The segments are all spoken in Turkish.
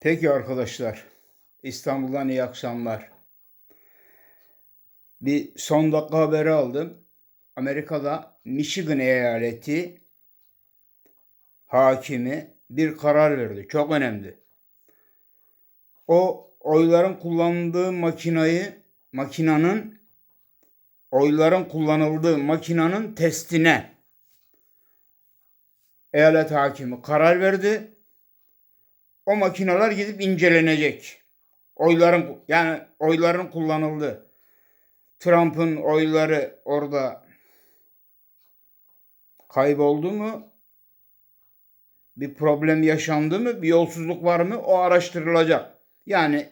Peki arkadaşlar, İstanbul'dan iyi akşamlar. Bir son dakika haberi aldım. Amerika'da Michigan eyaleti hakimi bir karar verdi. Çok önemli. O oyların kullanıldığı makinayı, makinanın oyların kullanıldığı makinanın testine eyalet hakimi karar verdi o makineler gidip incelenecek. Oyların yani oyların kullanıldı. Trump'ın oyları orada kayboldu mu? Bir problem yaşandı mı? Bir yolsuzluk var mı? O araştırılacak. Yani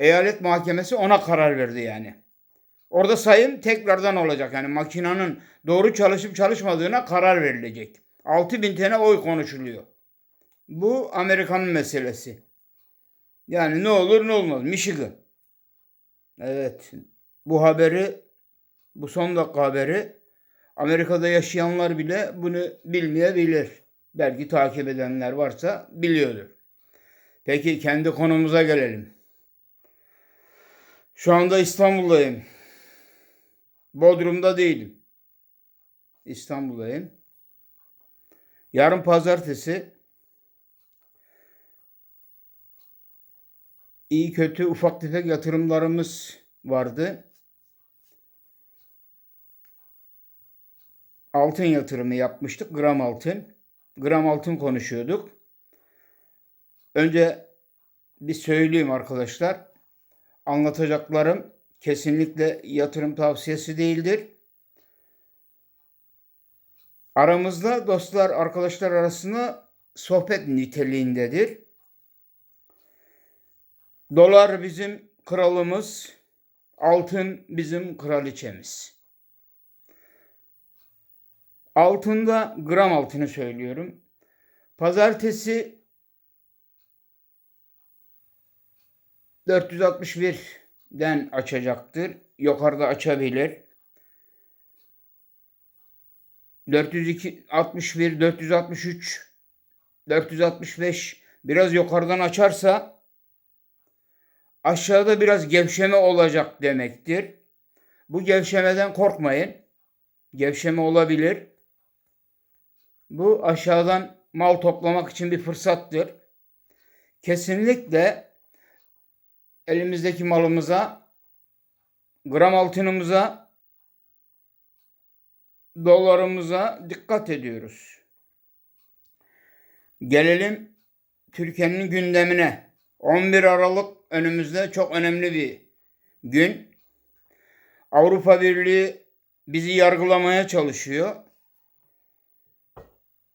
eyalet mahkemesi ona karar verdi yani. Orada sayım tekrardan olacak. Yani makinenin doğru çalışıp çalışmadığına karar verilecek. 6000 tane oy konuşuluyor. Bu Amerika'nın meselesi. Yani ne olur ne olmaz. Michigan. Evet. Bu haberi, bu son dakika haberi Amerika'da yaşayanlar bile bunu bilmeyebilir. Belki takip edenler varsa biliyordur. Peki kendi konumuza gelelim. Şu anda İstanbul'dayım. Bodrum'da değilim. İstanbul'dayım. Yarın pazartesi iyi kötü ufak tefek yatırımlarımız vardı. Altın yatırımı yapmıştık. Gram altın. Gram altın konuşuyorduk. Önce bir söyleyeyim arkadaşlar. Anlatacaklarım kesinlikle yatırım tavsiyesi değildir. Aramızda dostlar, arkadaşlar arasında sohbet niteliğindedir. Dolar bizim kralımız, altın bizim kraliçemiz. Altında gram altını söylüyorum. Pazartesi 461'den açacaktır. Yukarıda açabilir. 402 61 463 465 biraz yukarıdan açarsa aşağıda biraz gevşeme olacak demektir. Bu gevşemeden korkmayın. Gevşeme olabilir. Bu aşağıdan mal toplamak için bir fırsattır. Kesinlikle elimizdeki malımıza, gram altınımıza, dolarımıza dikkat ediyoruz. Gelelim Türkiye'nin gündemine. 11 Aralık önümüzde çok önemli bir gün. Avrupa Birliği bizi yargılamaya çalışıyor.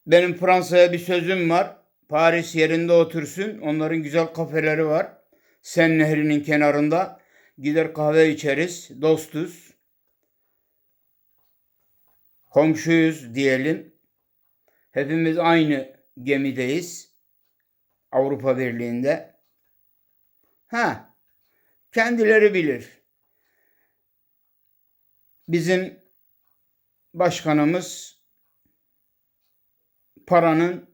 Benim Fransa'ya bir sözüm var. Paris yerinde otursun. Onların güzel kafeleri var. Sen nehrinin kenarında. Gider kahve içeriz. Dostuz. Komşuyuz diyelim. Hepimiz aynı gemideyiz. Avrupa Birliği'nde. Ha, kendileri bilir. Bizim başkanımız paranın,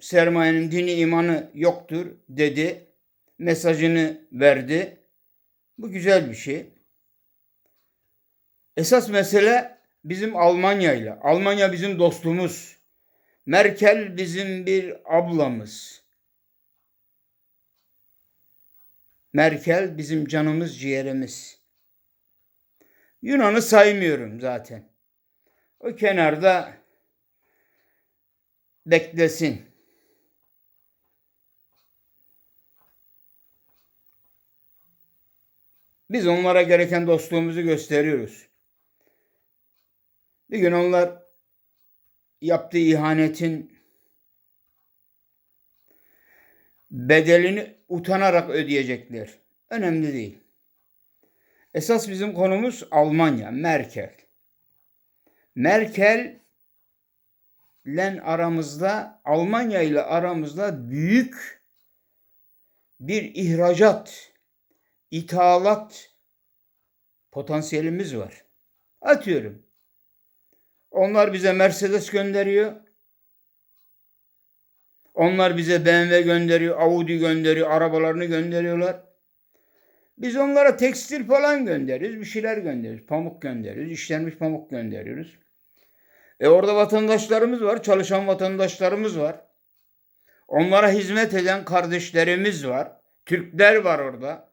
sermayenin dini imanı yoktur dedi. Mesajını verdi. Bu güzel bir şey. Esas mesele bizim Almanya ile. Almanya bizim dostumuz. Merkel bizim bir ablamız. Merkel bizim canımız ciğerimiz. Yunan'ı saymıyorum zaten. O kenarda beklesin. Biz onlara gereken dostluğumuzu gösteriyoruz. Bir gün onlar yaptığı ihanetin bedelini utanarak ödeyecekler. Önemli değil. Esas bizim konumuz Almanya, Merkel. Merkel ile aramızda, Almanya ile aramızda büyük bir ihracat, ithalat potansiyelimiz var. Atıyorum. Onlar bize Mercedes gönderiyor. Onlar bize BMW gönderiyor, Audi gönderiyor, arabalarını gönderiyorlar. Biz onlara tekstil falan gönderiyoruz, bir şeyler gönderiyoruz. Pamuk gönderiyoruz, işlenmiş pamuk gönderiyoruz. E orada vatandaşlarımız var, çalışan vatandaşlarımız var. Onlara hizmet eden kardeşlerimiz var. Türkler var orada.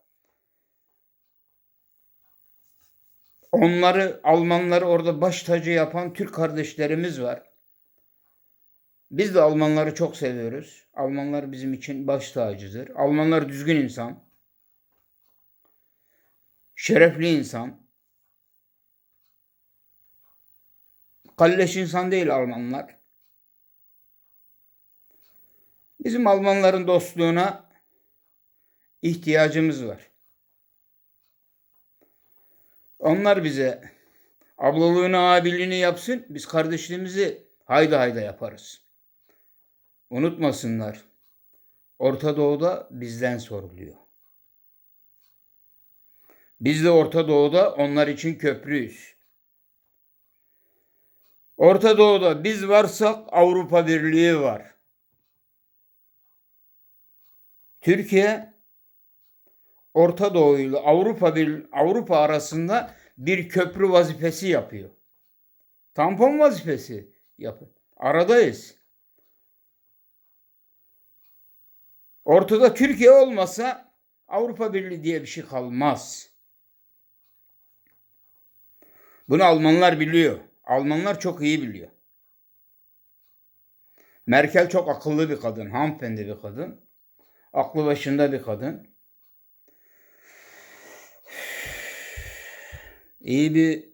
Onları, Almanları orada baş tacı yapan Türk kardeşlerimiz var. Biz de Almanları çok seviyoruz. Almanlar bizim için baş tacıdır. Almanlar düzgün insan. Şerefli insan. Kalleş insan değil Almanlar. Bizim Almanların dostluğuna ihtiyacımız var. Onlar bize ablalığını, abiliğini yapsın. Biz kardeşliğimizi hayda hayda yaparız. Unutmasınlar. Orta Doğu'da bizden soruluyor. Biz de Orta Doğu'da onlar için köprüyüz. Orta Doğu'da biz varsak Avrupa Birliği var. Türkiye Orta Doğu ile Avrupa bir Avrupa arasında bir köprü vazifesi yapıyor. Tampon vazifesi yapıyor. Aradayız. Ortada Türkiye olmasa Avrupa Birliği diye bir şey kalmaz. Bunu Almanlar biliyor. Almanlar çok iyi biliyor. Merkel çok akıllı bir kadın, hanımefendi bir kadın. Aklı başında bir kadın. İyi bir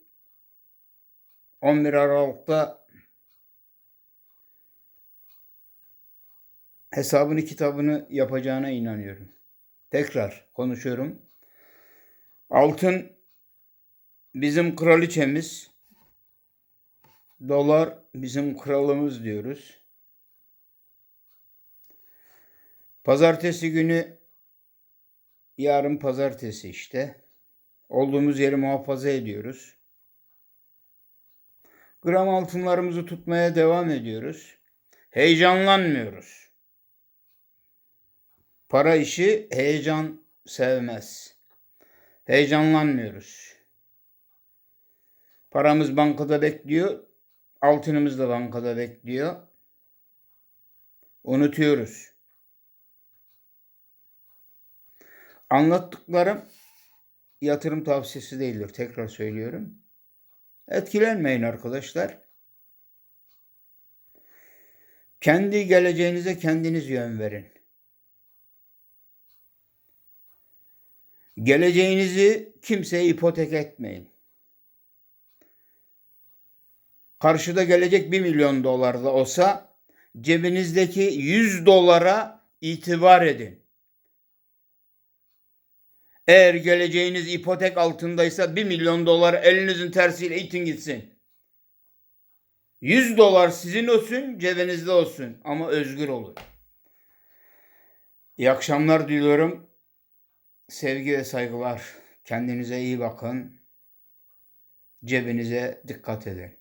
11 Aralık'ta hesabını kitabını yapacağına inanıyorum. Tekrar konuşuyorum. Altın bizim kraliçemiz. Dolar bizim kralımız diyoruz. Pazartesi günü yarın pazartesi işte. Olduğumuz yeri muhafaza ediyoruz. Gram altınlarımızı tutmaya devam ediyoruz. Heyecanlanmıyoruz. Para işi heyecan sevmez. Heyecanlanmıyoruz. Paramız bankada bekliyor. Altınımız da bankada bekliyor. Unutuyoruz. Anlattıklarım yatırım tavsiyesi değildir. Tekrar söylüyorum. Etkilenmeyin arkadaşlar. Kendi geleceğinize kendiniz yön verin. Geleceğinizi kimseye ipotek etmeyin. Karşıda gelecek 1 milyon dolar da olsa cebinizdeki 100 dolara itibar edin. Eğer geleceğiniz ipotek altındaysa 1 milyon dolar elinizin tersiyle itin gitsin. 100 dolar sizin olsun, cebinizde olsun ama özgür olun. İyi akşamlar diliyorum. Sevgi ve saygılar. Kendinize iyi bakın. Cebinize dikkat edin.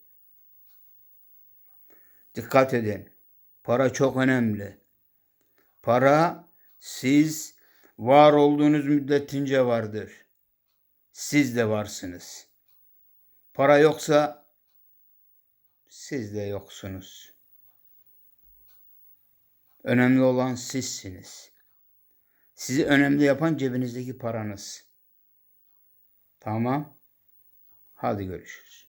Dikkat edin. Para çok önemli. Para siz var olduğunuz müddetince vardır. Siz de varsınız. Para yoksa siz de yoksunuz. Önemli olan sizsiniz. Sizi önemli yapan cebinizdeki paranız. Tamam. Hadi görüşürüz.